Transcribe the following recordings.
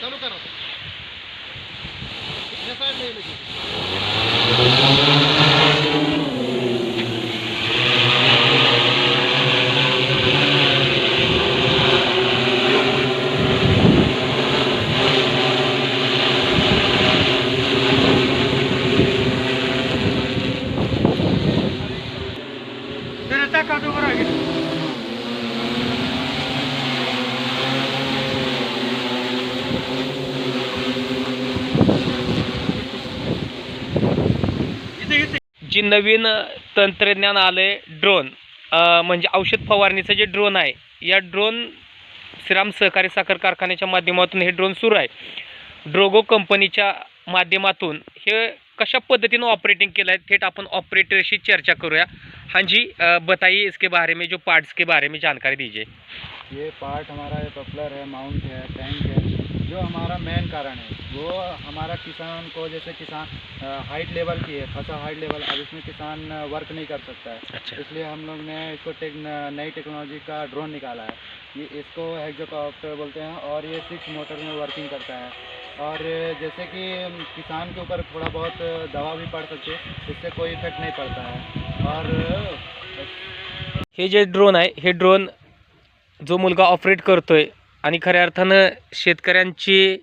चालू करा. या साईडला येईल की. जी नवीन तंत्रज्ञान आलंय ड्रोन म्हणजे औषध फवारणीचं जे ड्रोन आहे या ड्रोन श्रीराम सहकारी साखर कारखान्याच्या माध्यमातून हे ड्रोन सुरू आहे. ड्रोगो कंपनीच्या माध्यमातून हे कशा पद्धतीनं ऑपरेटिंग केलं आहे थेट आपण ऑपरेटरशी चर्चा करूया. हाँ जी बताई बताइए इसके बारे में जो पार्ट्स के बारे में जानकारी दीजिए. ये पार्ट हमारा ये पपलर है माउंट है टैंक जो हमारा मेन कारण है। वो हमारा किसान को जैसे किसान हाइट लेवल की है फ़सल हाइट लेवल अब इसमें किसान वर्क नहीं कर सकता है। अच्छा। इसलिए हम लोग ने इसको टेक नई टेक्नोलॉजी का ड्रोन निकाला है। ये इसको हेक्सोकॉप्टर बोलते हैं और ये सिक्स मोटर में वर्किंग करता है। और जैसे कि किसान के ऊपर थोड़ा बहुत दवा भी पड़ सकती है इससे कोई इफ़ेक्ट नहीं पड़ता है। और हे जे ड्रोन आहे हे ड्रोन जो मुलगा ऑपरेट करतोय आणि खऱ्या अर्थानं शेतकऱ्यांची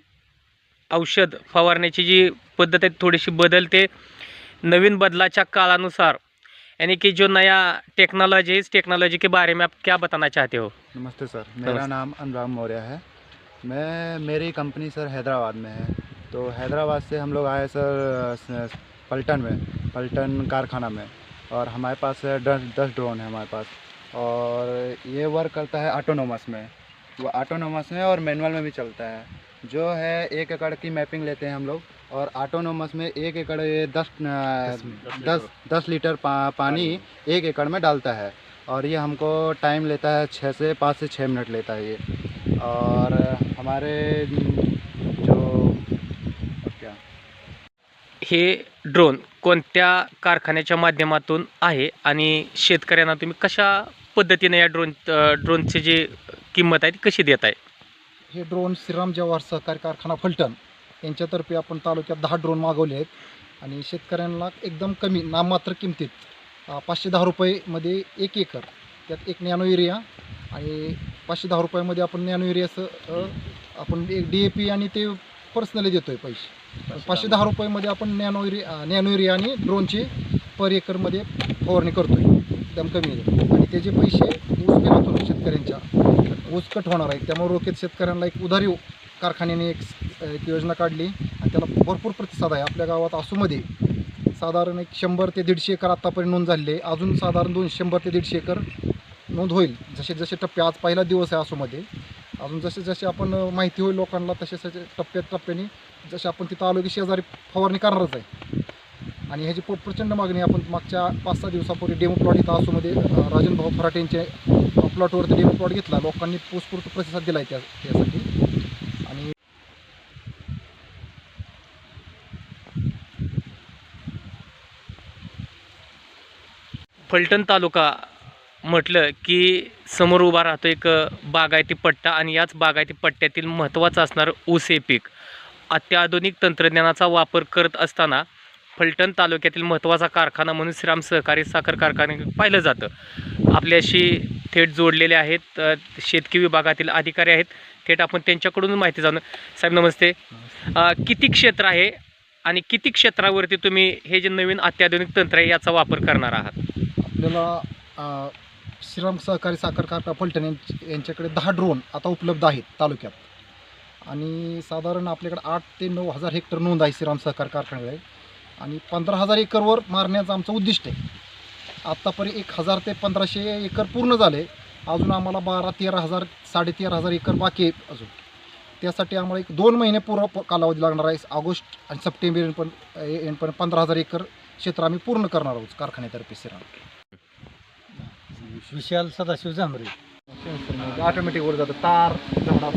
औषध फवारण्याची जी पद्धत आहे थोडीशी बदलते. नवीन बदलाच्या काळानुसार. यानी कि जो नया टेक्नोलॉजी इस टेक्नोलॉजी के बारे में आप क्या बताना चाहते हो? नमस्ते सर मेरा नमस्ते। नाम अनुराग मौर्य है। मैं मेरी कंपनी सर हैदराबाद में है। तो हैदराबाद से हम लोग आए सर पलटन में पलटन कारखाना में। और हमारे पास दस दस ड्रोन है हमारे पास। और ये वर्क करता है ऑटोनोमस में। वो ऑटोनोमस में और मैनुअल में भी चलता है। जो है एक एकड़ की मैपिंग लेते हैं हम लोग और ऑटोनोमस में एक एकड़ ये दस दस दस लीटर। पा, पानी एक एकड़ में डालता है और ये हमको टाइम लेता है छः से पाँच से छः मिनट लेता है ये। और हमारे जो क्या? हे ड्रोन कोणत्या कारखान्याच्या माध्यमातून आहे आणि शेतकऱ्यांना तुम्ही कशा पद्धतीने या ड्रोन ड्रोनची जी किंमत आहे ती कशी देत आहे? हे ड्रोन श्रीराम जवाहर सहकारी कारखाना फलटण. यांच्यातर्फे आपण तालुक्यात दहा ड्रोन मागवले आहेत. आणि शेतकऱ्यांना एकदम कमी नाममात्र किमतीत पाचशे दहा रुपयेमध्ये एक एकर त्यात एक नॅनो युरिया आणि पाचशे दहा रुपयामध्ये आपण नॅनो युरियाचं आपण एक डी ए पी आणि ते पर्सनली देतो आहे पैसे पाचशे दहा रुपयामध्ये आपण नॅनो युरिया नॅनो युरिया आणि ड्रोनची पर एकरमध्ये फवारणी करतो आहे एकदम कमी आहे. आणि त्याचे पैसे ऊस बिलातून शेतकऱ्यांच्या ऊसकट होणार आहे. त्यामुळे रोखेत शेतकऱ्यांना एक उधारी कारखान्याने एक एक योजना काढली आणि त्याला भरपूर प्रतिसाद आहे. आपल्या गावात आसूमध्ये साधारण एक शंभर ते दीडशे एकर आत्तापर्यंत नोंद झालेली आहे. अजून साधारण दोन शंभर ते दीडशे एकर नोंद होईल. जसे जसे टप्पे आज पहिला दिवस आहे आसूमध्ये. अजून जसे जसे आपण माहिती होईल लोकांना तसे तसे टप्प्यात टप्प्याने जसे आपण तिथं आलो की शेजारी फवारणी करणारच आहे. आणि ह्याची प प्रचंड मागणी आपण मागच्या पाच सहा दिवसापूर्वी डेमो प्लॉट इथं आसूमध्ये अ, राजन भाऊ फराटे यांचे प्लॉटवरती डेमो प्लॉट घेतला. लोकांनी पुष्पूर्त प्रतिसाद दिला आहे त्या त्यासाठी. आणि फलटण तालुका म्हटलं की समोर उभा राहतो एक बागायती पट्टा आणि याच बागायती पट्ट्यातील महत्त्वाचं असणारं ऊस हे पीक. अत्याधुनिक तंत्रज्ञानाचा वापर करत असताना फलटण तालुक्यातील महत्त्वाचा कारखाना म्हणून श्रीराम सहकारी साखर कारखाने पाहिलं जातं. आपल्याशी थेट जोडलेले आहेत शेतकी विभागातील अधिकारी आहेत. थेट आपण त्यांच्याकडून माहिती जाणू साहेब नमस्ते. किती क्षेत्र आहे आणि किती क्षेत्रावरती तुम्ही हे जे नवीन अत्याधुनिक तंत्र आहे याचा वापर करणार आहात? आपल्याला श्रीराम सहकारी साखर कारखाना फलटण यांच्याकडे दहा ड्रोन आता उपलब्ध आहेत तालुक्यात. आणि साधारण आपल्याकडे आठ ते नऊ हजार हेक्टर नोंद आहे श्रीराम सहकार कारखान्याकडे. आणि पंधरा हजार एकरवर मारण्याचं आमचं उद्दिष्ट आहे. आत्तापर्यंत एक हजार ते पंधराशे एकर पूर्ण झाले. अजून आम्हाला बारा तेरा हजार साडेतेरा हजार एकर बाकी आहे अजून. त्यासाठी आम्हाला एक दोन महिने पूर्ण कालावधी लागणार आहे. ऑगस्ट आणि सप्टेंबर एंडपर्यंत एंडपर्यंत पंधरा हजार एकर क्षेत्र आम्ही पूर्ण करणार आहोत कारखान्यातर्फे श्रीराम विशाल सदाशिव झांबरे ऑटोमॅटिक वर जातं. तार झाड